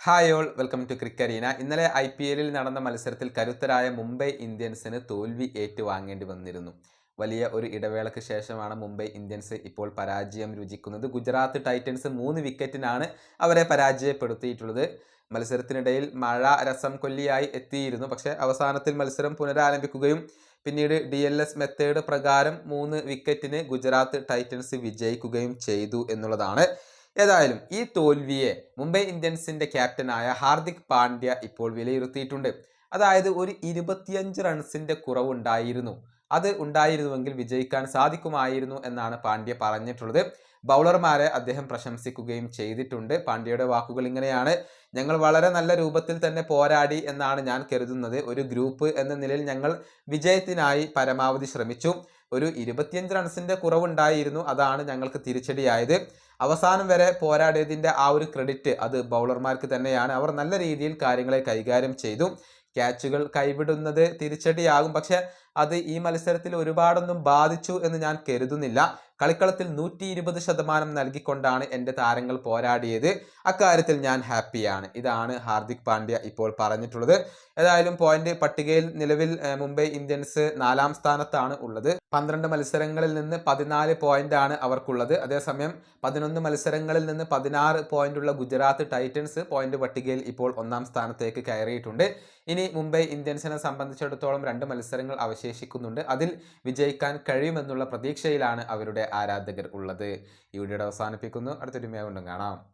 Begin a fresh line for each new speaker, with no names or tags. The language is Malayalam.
ഹായ് ഓൾ വെൽക്കം ടു ക്രിക്കറീന ഇന്നലെ ഐ പി എല്ലിൽ നടന്ന മത്സരത്തിൽ കരുത്തരായ മുംബൈ ഇന്ത്യൻസിന് തോൽവി ഏറ്റുവാങ്ങേണ്ടി വന്നിരുന്നു. വലിയ ഒരു ഇടവേളയ്ക്ക് ശേഷമാണ് മുംബൈ ഇന്ത്യൻസ് ഇപ്പോൾ പരാജയം രുചിക്കുന്നത്. ഗുജറാത്ത് ടൈറ്റൻസ് മൂന്ന് വിക്കറ്റിനാണ് അവരെ പരാജയപ്പെടുത്തിയിട്ടുള്ളത്. മത്സരത്തിനിടയിൽ മഴ രസം കൊല്ലിയായി എത്തിയിരുന്നു. പക്ഷേ അവസാനത്തിൽ മത്സരം പുനരാരംഭിക്കുകയും പിന്നീട് ഡി എൽ എസ് മെത്തേഡ് പ്രകാരം മൂന്ന് വിക്കറ്റിന് ഗുജറാത്ത് ടൈറ്റൻസ് വിജയിക്കുകയും ചെയ്തു എന്നുള്ളതാണ് ഏതായാലും ഈ തോൽവിയെ മുംബൈ ഇന്ത്യൻസിന്റെ ക്യാപ്റ്റനായ ഹാർദിക് പാണ്ഡ്യ ഇപ്പോൾ വിലയിരുത്തിയിട്ടുണ്ട്. അതായത് ഒരു ഇരുപത്തിയഞ്ച് റൺസിന്റെ കുറവുണ്ടായിരുന്നു. അത് ഉണ്ടായിരുന്നുവെങ്കിൽ വിജയിക്കാൻ സാധിക്കുമായിരുന്നു എന്നാണ് പാണ്ഡ്യ പറഞ്ഞിട്ടുള്ളത്. ബൗളർമാരെ അദ്ദേഹം പ്രശംസിക്കുകയും ചെയ്തിട്ടുണ്ട്. പാണ്ഡ്യയുടെ വാക്കുകൾ ഇങ്ങനെയാണ്. ഞങ്ങൾ വളരെ നല്ല രൂപത്തിൽ തന്നെ പോരാടി എന്നാണ് ഞാൻ കരുതുന്നത്. ഒരു ഗ്രൂപ്പ് എന്ന നിലയിൽ ഞങ്ങൾ വിജയത്തിനായി പരമാവധി ശ്രമിച്ചു. ഒരു ഇരുപത്തിയഞ്ച് റൺസിന്റെ കുറവുണ്ടായിരുന്നു. അതാണ് ഞങ്ങൾക്ക് തിരിച്ചടിയായത്. അവസാനം വരെ പോരാടിയതിന്റെ ആ ഒരു ക്രെഡിറ്റ് അത് ബൗളർമാർക്ക് തന്നെയാണ്. അവർ നല്ല രീതിയിൽ കാര്യങ്ങളെ കൈകാര്യം ചെയ്തു. ക്യാച്ചുകൾ കൈവിടുന്നത് തിരിച്ചടിയാകും. പക്ഷെ അത് ഈ മത്സരത്തിൽ ഒരുപാടൊന്നും ബാധിച്ചു എന്ന് ഞാൻ കരുതുന്നില്ല. കളിക്കളത്തിൽ നൂറ്റി ഇരുപത് ശതമാനം നൽകിക്കൊണ്ടാണ് എന്റെ താരങ്ങൾ പോരാടിയത്. അക്കാര്യത്തിൽ ഞാൻ ഹാപ്പിയാണ്. ഇതാണ് ഹാർദിക് പാണ്ഡ്യ ഇപ്പോൾ പറഞ്ഞിട്ടുള്ളത്. ഏതായാലും പോയിന്റ് പട്ടികയിൽ നിലവിൽ മുംബൈ ഇന്ത്യൻസ് നാലാം സ്ഥാനത്താണ് ഉള്ളത്. പന്ത്രണ്ട് മത്സരങ്ങളിൽ നിന്ന് പതിനാല് ആണ് അവർക്കുള്ളത്. അതേസമയം പതിനൊന്ന് മത്സരങ്ങളിൽ നിന്ന് പതിനാറ് പോയിന്റുള്ള ഗുജറാത്ത് ടൈറ്റൻസ് പോയിന്റ് പട്ടികയിൽ ഇപ്പോൾ ഒന്നാം സ്ഥാനത്തേക്ക് കയറിയിട്ടുണ്ട്. ഇനി മുംബൈ ഇന്ത്യൻസിനെ സംബന്ധിച്ചിടത്തോളം രണ്ട് മത്സരങ്ങൾ അവശേഷിക്കുന്നുണ്ട്. അതിൽ വിജയിക്കാൻ കഴിയുമെന്നുള്ള പ്രതീക്ഷയിലാണ് അവരുടെ ആരാധകർ ഉള്ളത്. ഈ വീഡിയോയുടെ അവസാനിപ്പിക്കുന്നു. അടുത്തൊരു കൊണ്ടും കാണാം.